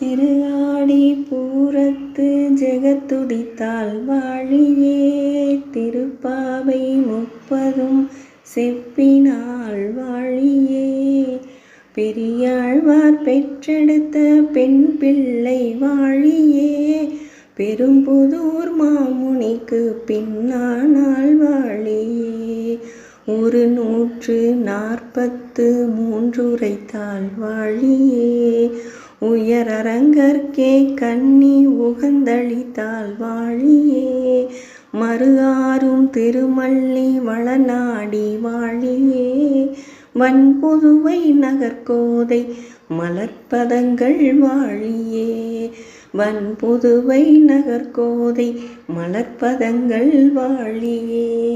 திருஆடி பூரத்து ஜெகத்துதித்தால் வாழியே. திருப்பாவை முப்பதும் செப்பினாள் வாழியே. பெரியாழ்வார் பெற்றெடுத்த பெண் பிள்ளை வாழியே. பெரும்புதூர் மாமுனிக்கு பின்னானால் வாழியே. ஒரு நூற்று நாற்பத்து மூன்றுரைத்தால் வாழியே. உயரரங்கற்கே கண்ணி உகந்தளித்தால் வாழியே. மறுஆரும் திருமல்லி வளநாடி வாழியே. வன்புதுவை நகர்கோதை மலர்ப்பதங்கள் வாழியே. வன்புதுவை நகர்கோதை மலர்ப்பதங்கள் வாழியே.